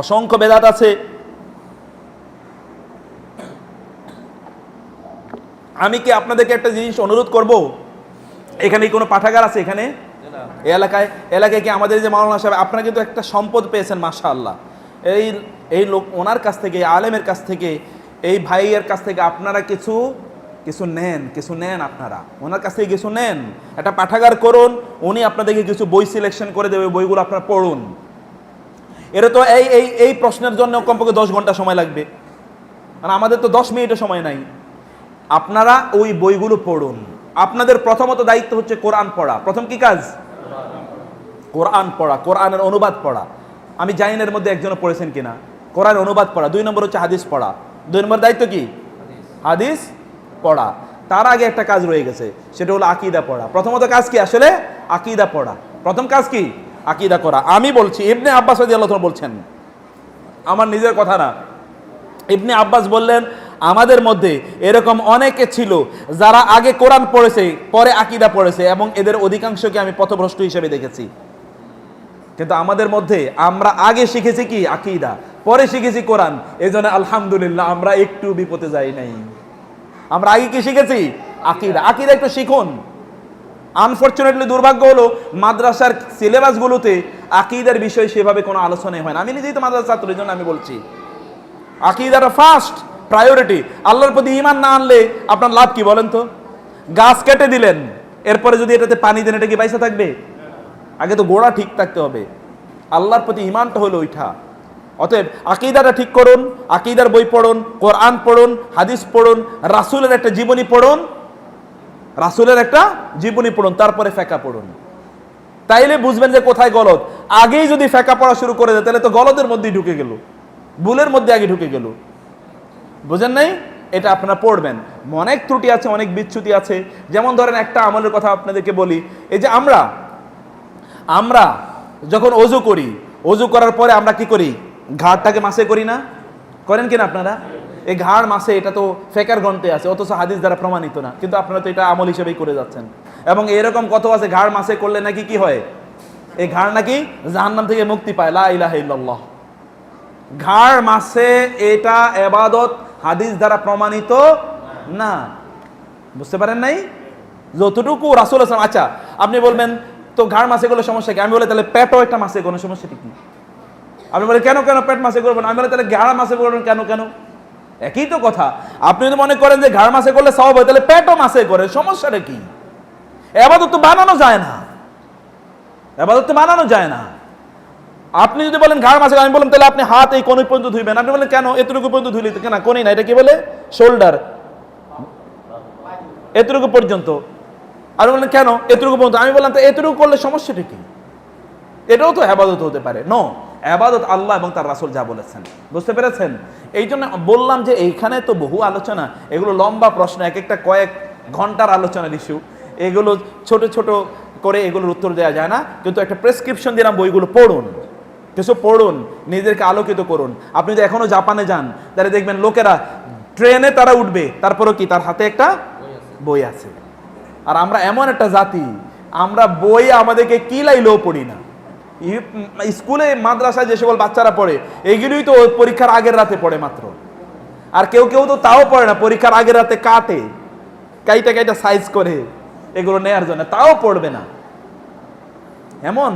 অসংখ্য বেদাত আছে। আমি কি আপনাদেরকে একটা জিনিস অনুরোধ করব? এখানে কোনো পাঠাগার আছে এখানে? এলাকায় এলাকায় কি আমাদের যে মাওলানা সাহেব আপনারা কিন্তু একটা সম্পদ পেয়েছেন মাশা আল্লাহ এই এই লোক ওনার কাছ থেকে আলেমের কাছ থেকে এই ভাইয়ের কাছ থেকে আপনারা কিছু কিছু নেন কিছু নেন আপনারা। ওনার কাছ থেকে কিছু নেন। একটা পাঠাগার করুন উনি আপনাদেরকে কিছু বই সিলেকশন করে দেবে বইগুলো আপনারা পড়ুন। এটা তো এই এই এই প্রশ্নের জন্য কমপক্ষে দশ ঘণ্টা সময় লাগবে। মানে আমাদের তো দশ মিনিটের সময় নাই। আপনারা ওই বইগুলো পড়ুন। আপনাদের প্রথমত দায়িত্ব হচ্ছে কোরআন পড়া। প্রথম কি কাজ? কোরআন পড়া, কোরআনের অনুবাদ পড়া। আমি এর মধ্যে একজনও পড়েছেন কিনা? কোরআন অনুবাদ পড়া। দুই নম্বর হচ্ছে হাদিস পড়া। দুই নম্বর দায়িত্ব কি? হাদিস পড়া। তার আগে একটা কাজ রয়ে গেছে। সেটা হলো আকিদা পড়া। প্রথমত কাজ কি আসলে? আকিদা পড়া। প্রথম কাজ কি? আকিদা করা। আমি বলছি, ইবনে আব্বাস রাদিয়াল্লাহু তাআলা বলছেন, আমার নিজের কথা না। ইবনে আব্বাস বললেন, আমাদের মধ্যে এরকম অনেকে ছিল যারা আগে কোরআন পড়েছে, পরে আকিদা পড়েছে এবং এদের অধিকাংশকে আমি পথভ্রষ্ট হিসেবে দেখেছি। কিন্তু আমাদের মধ্যে আমরা আগে শিখেছি কি? আকিদা। পরে শিখেছি কোরআন। এই জন্য আলহামদুলিল্লাহ আমরা একটু বিপদে যাই নাই। আমরা আগে কি শিখেছি? আকিদা। আকিদা একটু শিখুন। আনফর্চুনেটলি দুর্ভাগ্য হলো, মাদ্রাসার সিলেবাসগুলোতে আকিদার বিষয়ে সেভাবে কোনো আলোচনাই হয় না। আমি নিজেই তো মাদ্রাসা ছাত্র, এই জন্য আমি বলছি। আকিদার ফার্স্ট প্রায়োরিটি আল্লাহর প্রতি ইমান না আনলে আপনার লাভ কি বলেন তো? গাছ কেটে দিলেন, এরপরে যদি এটাতে পানি দেন, এটা কি পয়সা থাকবে? আগে তো গোড়া ঠিক থাকতে হবে। আল্লাহর প্রতি ইমানটা হলো ওইটা। অতএব আকিদাটা ঠিক করুন, আকিদার বই পড়ুন, কোরআন পড়ুন, হাদিস পড়ুন, রাসূলের একটা জীবনী পড়ুন রাসূলের একটা জীবনী পড়ুন, তারপরে ফেকা পড়ুন। তাইলে বুঝবেন যে কোথায় গলত আগেই যদি ফেকা পড়া শুরু করে দেয়, তাহলে তো গলতের মধ্যেই ঢুকে গেল। ভুলের মধ্যে আগে ঢুকে গেল। বুঝেন নাই? এটা আপনারা পড়বেন। অনেক ত্রুটি আছে, অনেক বিচ্যুতি আছে। যেমন ধরেন একটা আমলের কথা আপনাদেরকে বলি। এই যে আমরা আমরা যখন অজু করি, অজু করার পরে আমরা কি করি? ঘাড়টাকে মাসে করি না? করেন কিনা আপনারা? এই ঘাড় মাসে এটা তো ফেকার গ্রন্থে আছে, অথচ হাদিস দ্বারা প্রমাণিত না। কিন্তু আপনারা তো এটা আমল হিসেবেই করে যাচ্ছেন। এবং এরকম কত আছে, ঘাড় মাসে করলে নাকি কি হয়? এই ঘাড় নাকি জাহান্নাম থেকে মুক্তি পায়, লা ইলাহা ঘাড় মাসে এটা এবাদত হাদিস দ্বারা প্রমাণিত না। বুঝতে পারেন নাই? যতটুকু রাসুল আসলাম আচ্ছা আপনি বলবেন, তো ঘাড় মাসে করলে সমস্যা কি? আমি বলে, তাহলে পেটও একটা মাসে কোনো সমস্যা ঠিক কি? আপনি বলে কেন কেন পেট মাসে করবেন আমি বলে, তাহলে ঘাড় মাসে করবেন কেন কেন? একই তো কথা। আপনি যদি মনে করেন যে ঘাড় মাসে করলে সব হয়, তাহলে পেটও মাসে করে, সমস্যাটা কি? এবাদত তো বানানো যায় না। এবাদত তো বানানো যায় না। আপনি যদি বলেন ঘাড় মাসে, আমি বললাম, তাহলে আপনি হাত এই কোন পর্যন্ত ধুইবেন। আপনি বলেন কেন? এতটুকু পর্যন্ত ধুইলে কেন? কোনই না, এটা কি বলে? শোল্ডার। এতটুকু পর্যন্ত। আর বললেন, কেন? এতটুকু পর্যন্ত। আমি বললাম, তো এতটুকু করলে সমস্যাটা কি? এটাও তো আবাদত হতে পারে। নো আবাদত আল্লাহ এবং তার রাসূল যা বলেছেন। বুঝতে পেরেছেন? এই জন্য বললাম যে এইখানে তো বহু আলোচনা, এগুলো লম্বা প্রশ্ন এক একটা কয়েক ঘণ্টার আলোচনার ইস্যু। এগুলো ছোট ছোট করে এগুলোর উত্তর দেওয়া যায় না, কিন্তু একটা প্রেসক্রিপশন দিলাম, বইগুলো পড়ুন। কিছু পড়ুন, নিজেদেরকে আলোকিত করুন। আপনি যদি এখনও জাপানে যান, তাহলে দেখবেন লোকেরা ট্রেনে তারা উঠবে, তারপরেও কি, তার হাতে একটা বই আছে। আর আমরা এমন একটা জাতি, আমরা বই আমাদেরকে কি লাইলেও পড়ি না। স্কুলে, মাদ্রাসায় যে সকল বাচ্চারা পড়ে, এগুলোই তো পরীক্ষার আগের রাতে পড়ে মাত্র। আর কেউ কেউ তো তাও পড়ে না, পরীক্ষার আগের রাতে কাটে, কাইটা কাইটা সাইজ করে এগুলো নেয়ার জন্য, তাও পড়বে না। এমন